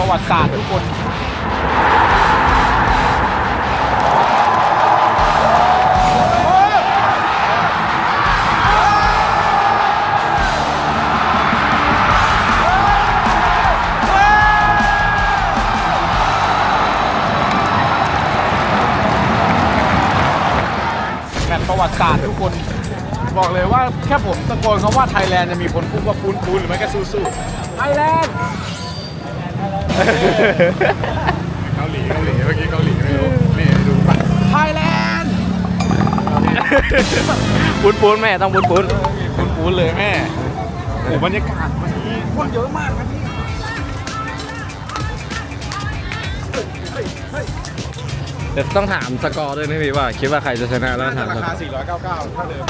ประวัติศาสตร์ทุกคนแมตช์ประวัติศาสตร์ทุกคน บอกเลยว่าแค่ผมตะโกนคำว่าไทยแลนด์จะมีคนพูดว่าปูนปูนหรือไม่ก็สู้สู้ไทยแลนด์ เกาหลีเกาหลีเมื่อกี้เกาหลีไม่รู้นี่ดูป่ะไทยแลนด์ปูนปูนแม่ต้องปูนปูนปูนปูนเลยแม่โอ้บรรยากาศวันนี้คนเยอะมากนะพี่เดี๋ยวต้องถามสกอร์ด้วยนะพี่ว่า คิดว่าใครจะชนะแล้วถามราสกอคาร์499เท่าเดิม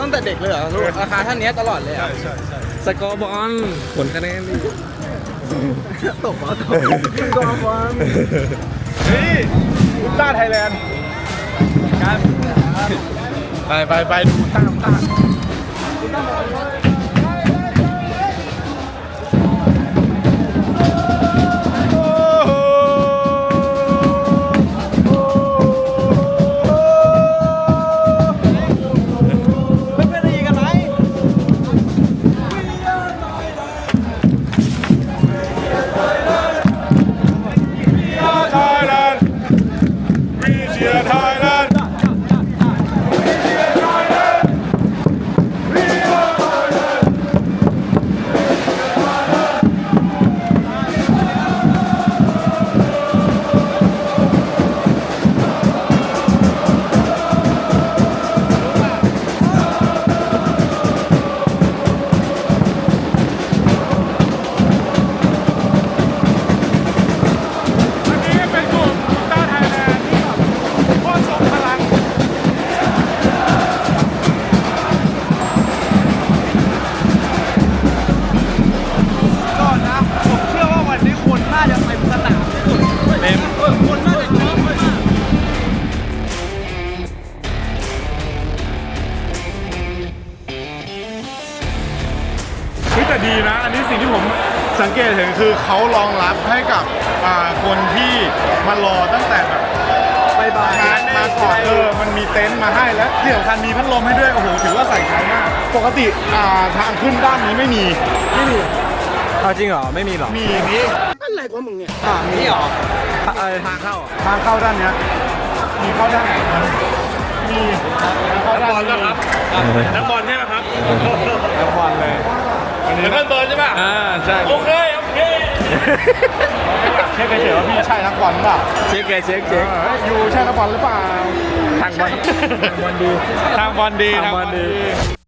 ตั้งแต่เด็กเลยเหรอลูกราคาเท่านี้ตลอดเลยเหรใช่อะใช่ใช่สกอร์บอลผลคะแนนดิ ตกเหรอตกกองบอลนี่อุลตร้าไทยแลนด์กันไปไปไปดูตามตามโเออคนน่าจะเยอะมากเฮ้ยแต่ดีนะ อันนี้สิ่งที่ผมสังเกตเห็นคือเขารองรับให้กับอ่าคนที่มารอตั้งแต่แบบบายบายงานมาก่อนเออมันมีเต็นท์มาให้แล้วที่สำคัญมีพัดลมให้ด้วยโอ้โหถือว่าใส่ใจมากปกติอ่าทางขึ้นด้านนี้ไม่มีไม่มีเอาจริงเหรอ ไม่มีหรอ มีนี้ อะไรกว่ามึงเนี่ยอ่ามีเหรอเออทางเข้าอะทางเข้าด้านเนี้ยมีเข้าด้านไหนนะมีเข้าด้านนี้นักบอลใช่ไหมครับนักบอลเลยอันนี้นักบอลใช่ป่ะอ่าใช่โอเคโอเคเช็คเฉยๆว่าพี่ใช่นักบอลเปล่าเช็คเลยเช็คเช็คเอออยู่ใช่นักบอลหรือเปล่าทางบอลทางบอลดีทางบอลดีทางบอลดีด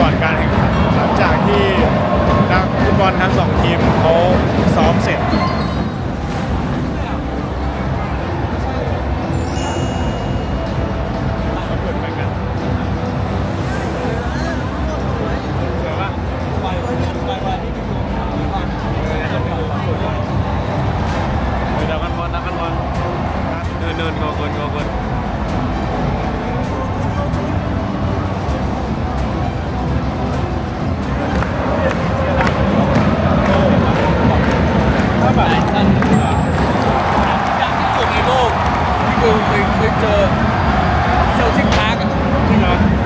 ก่อนการแข่งขันหลังจากที่นักฟุตบอลทั้งสองทีมเขาซ้อมเสร็จ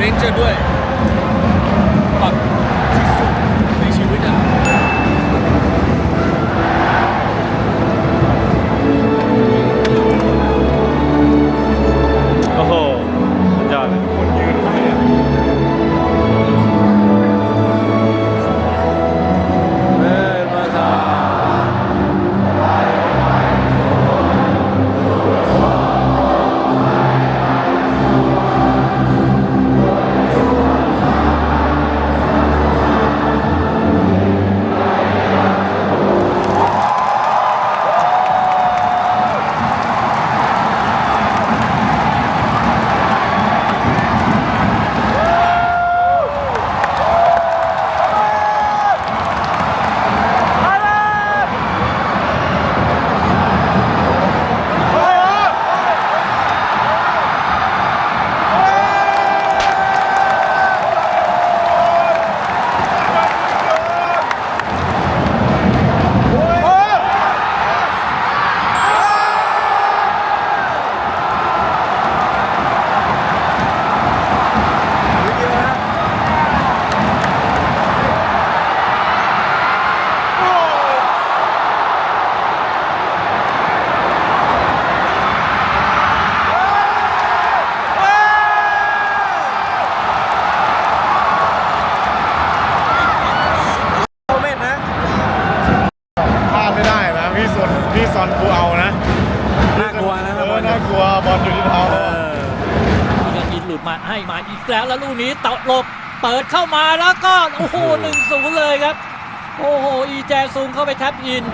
เรนเจอร์ด้วย ยังอินหลุดมาให้มาอีกแล้วแล้วลูกนี้ตะหลบเปิดเข้ามาแล้วก็โอ้โหหนึ่งศูนย์เลยครับ โอ้โหอีแจซุงเข้าไปแท็บอิน